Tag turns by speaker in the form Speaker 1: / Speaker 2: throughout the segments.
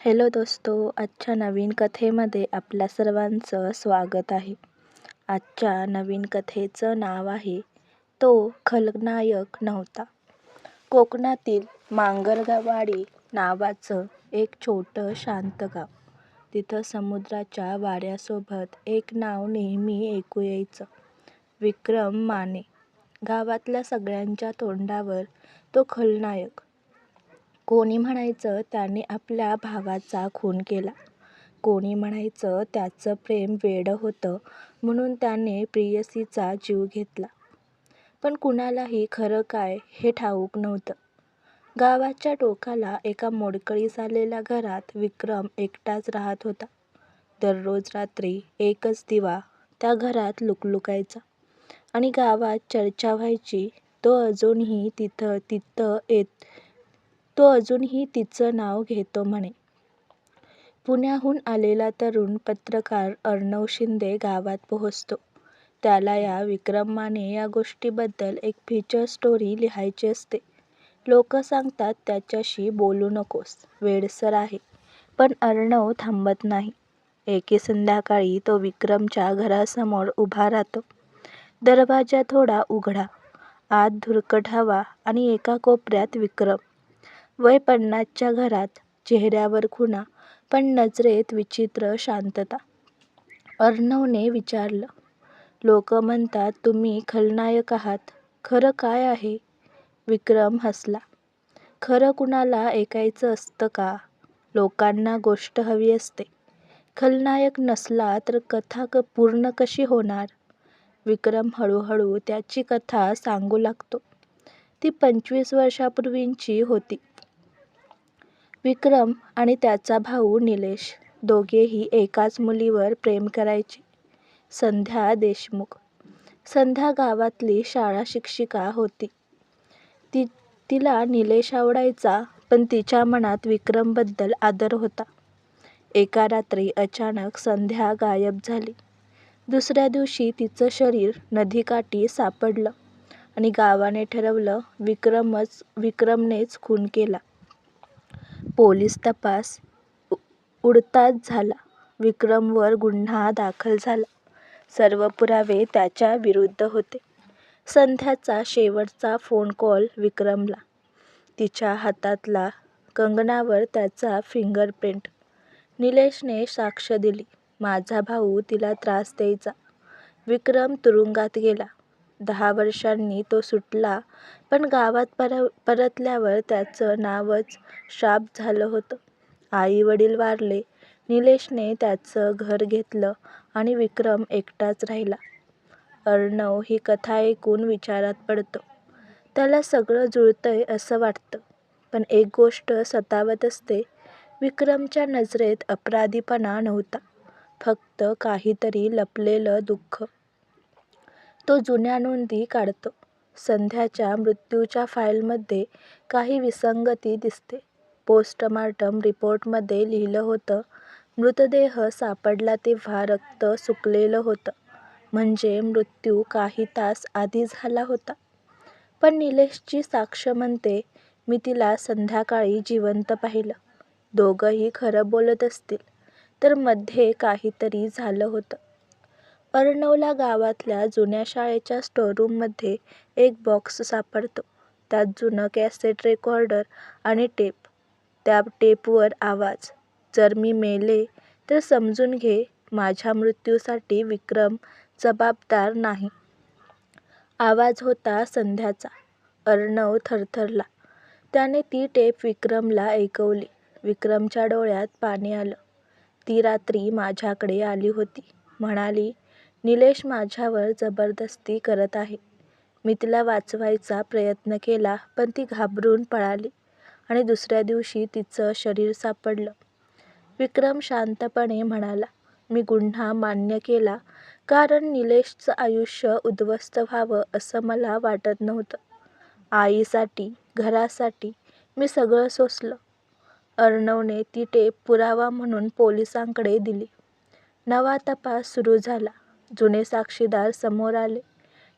Speaker 1: Hello दोस्तो आजच्या नवीन कथेमध्ये आपल्या सर्वांचं स्वागत आहे. आजच्या नवीन कथेचं नाव आहे तो खलनायक नव्हता. कोकणातील मांगरगावाडी नावाचं एक छोटं शांत गाव. तिथं समुद्राच्या वाऱ्यासोबत एक नाव नेहमी ऐकू यायचं. विक्रम माने. गावातल्या सगळ्यांच्या तोंडावर तो खलनायक कोणी म्हणायचं त्याने आपल्या भावाचा खून केला. कोणी म्हणायचं त्याचं प्रेम वेडं होतं म्हणून त्याने प्रेयसीचा जीव घेतला. पण कुणालाही खरं काय हे ठाऊक नव्हतं. गावाच्या टोकाला एका मोडकळीस आलेल्या घरात विक्रम एकटाच राहत होता. दररोज रात्री एकच दिवा त्या घरात लुकलुकायचा आणि गावात चर्चा व्हायची तो अजूनही तिथं तिथं येत तो अजूनही तिचं नाव घेतो म्हणे. पुण्याहून आलेला तरुण पत्रकार अर्णव शिंदे गावात पोहोचतो. त्याला या विक्रमाने या गोष्टीबद्दल एक फीचर स्टोरी लिहायची असते. लोक सांगतात त्याच्याशी बोलू नकोस वेडसर आहे. पण अर्णव थांबत नाही. एके संध्याकाळी तो विक्रमच्या घरासमोर उभा राहतो. दरवाजा थोडा उघडा. आत धुरकट हवा आणि एका कोपऱ्यात विक्रम. वय पन्नासच्या घरात चेहऱ्यावर खुणा पण नजरेत विचित्र शांतता. अर्णवने विचारलं लोक म्हणतात तुम्ही खलनायक आहात. खरं काय आहे? विक्रम हसला. खरं कुणाला ऐकायचं असतं का? लोकांना गोष्ट हवी असते. खलनायक नसला तर कथा क पूर्ण कशी होणार? विक्रम हळूहळू त्याची कथा सांगू लागतो. ती पंचवीस वर्षापूर्वींची होती. विक्रम आणि त्याचा भाऊ निलेश दोघेही एकाच मुलीवर प्रेम करायचे. संध्या देशमुख. संध्या गावातली शाळा शिक्षिका होती. ती तिला निलेश आवडायचा पण तिच्या मनात विक्रमबद्दल आदर होता. एका रात्री अचानक संध्या गायब झाली. दुसऱ्या दिवशी तिचं शरीर नदीकाठी सापडलं आणि गावाने ठरवलं विक्रमच विक्रमनेच खून केला. पोलीस तपास उडताच झाला. विक्रमवर गुन्हा दाखल झाला. सर्व पुरावे त्याच्या विरुद्ध होते. संध्याचा शेवटचा फोन कॉल विक्रमला. तिच्या हातातला कंगणावर त्याचा फिंगरप्रिंट निलेशने साक्ष दिली. माझा भाऊ तिला त्रास द्यायचा. विक्रम तुरुंगात गेला. दहा वर्षांनी तो सुटला पण गावात पर परतल्यावर त्याचं नावच शाप झालं होतं. आई वडील वारले निलेशने त्याचं घर घेतलं आणि विक्रम एकटाच राहिला. अर्णव ही कथा ऐकून विचारात पडतो. त्याला सगळं जुळतंय असं वाटतं पण एक गोष्ट सतावत असते विक्रमच्या नजरेत अपराधीपणा नव्हता. फक्त काहीतरी लपलेलं दुःख. तो जुन्या नोंदी काढतो. संध्याच्या मृत्यूच्या फाईलमध्ये काही विसंगती दिसते. पोस्टमार्टम रिपोर्टमध्ये लिहिलं होतं मृतदेह सापडला तेव्हा रक्त सुकलेलं होतं. म्हणजे मृत्यू काही तास आधी झाला होता. पण निलेशची साक्ष म्हणते मी तिला संध्याकाळी जिवंत पाहिलं. दोघंही खरं बोलत असतील. तर मध्ये काहीतरी झालं होतं. अर्णवला गावातल्या जुन्या शाळेच्या स्टोअररूममध्ये एक बॉक्स सापडतो. त्यात जुनं कॅसेट रेकॉर्डर आणि टेप त्या टेपवर आवाज जर मी मेले तर समजून घे माझ्या मृत्यूसाठी विक्रम जबाबदार नाही. आवाज होता संध्याचा. अर्णव थरथरला. त्याने ती टेप विक्रमला ऐकवली. विक्रमच्या डोळ्यात पाणी आलं. ती रात्री माझ्याकडे आली होती. म्हणाली निलेश माझ्यावर जबरदस्ती करत आहे. मी तिला वाचवायचा प्रयत्न केला पण ती घाबरून पळाली आणि दुसऱ्या दिवशी तिचं शरीर सापडलं. विक्रम शांतपणे म्हणाला मी गुन्हा मान्य केला कारण निलेशचं आयुष्य उद्ध्वस्त व्हावं असं मला वाटत नव्हतं. आईसाठी घरासाठी मी सगळं सोसलं. अर्णवने ती टेप पुरावा म्हणून पोलिसांकडे दिली. नवा तपास सुरू झाला. जुने साक्षीदार समोर आले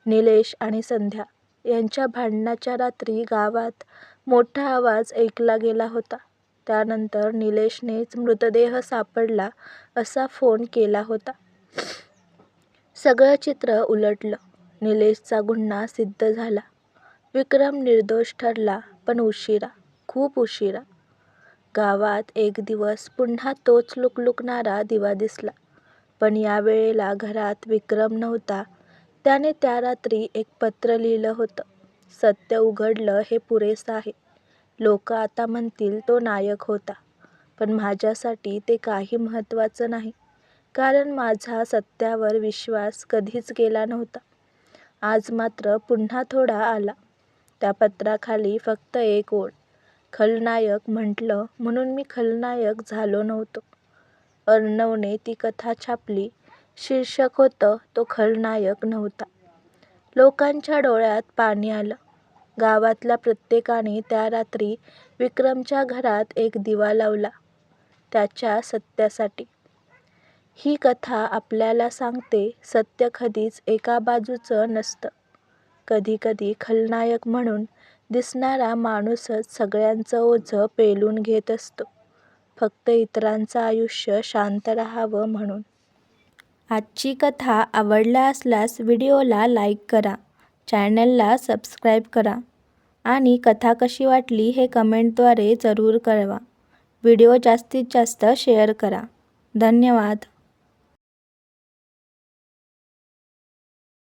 Speaker 1: निलेश आणि संध्या यांच्या भांडणाच्या रात्री गावात मोठा आवाज ऐकला गेला होता त्यानंतर निलेशनेच मृतदेह सापडला असा फोन केला होता. सगळं चित्र उलटलं. निलेशचा गुन्हा सिद्ध झाला. विक्रम निर्दोष ठरला पण उशिरा, खूप उशिरा. गावात एक दिवस पुन्हा तोच लुकलुकणारा दिवा दिसला. पण यावेळेला घरात विक्रम नव्हता. त्याने त्या रात्री एक पत्र लिहिलं होतं. सत्य उघडलं हे पुरेसं आहे. लोक आता म्हणतील तो नायक होता. पण माझ्यासाठी ते काही महत्त्वाचं नाही. कारण माझा सत्यावर विश्वास कधीच गेला नव्हता. आज मात्र पुन्हा थोडा आला. त्या पत्राखाली फक्त एक ओळ. खलनायक म्हटलं म्हणून मी खलनायक झालो नव्हतो. अर्णवने ती कथा छापली. शीर्षक होतं तो खलनायक नव्हता. लोकांच्या डोळ्यात पाणी आलं. गावातल्या प्रत्येकाने त्या रात्री विक्रमच्या घरात एक दिवा लावला. त्याच्या सत्यासाठी. ही कथा आपल्याला सांगते सत्य कधीच एका बाजूचं नसतं. कधीकधी खलनायक म्हणून दिसणारा माणूसच सगळ्यांचं ओझं पेलून घेत असतो. फक्त इतरांचं आयुष्य शांत राहावं म्हणून. आजची कथा आवडला असल्यास व्हिडिओला लाईक करा, चॅनलला सबस्क्राईब करा आणि कथा कशी वाटली हे कमेंटद्वारे जरूर कळवा. व्हिडिओ जास्तीत जास्त शेअर करा. धन्यवाद.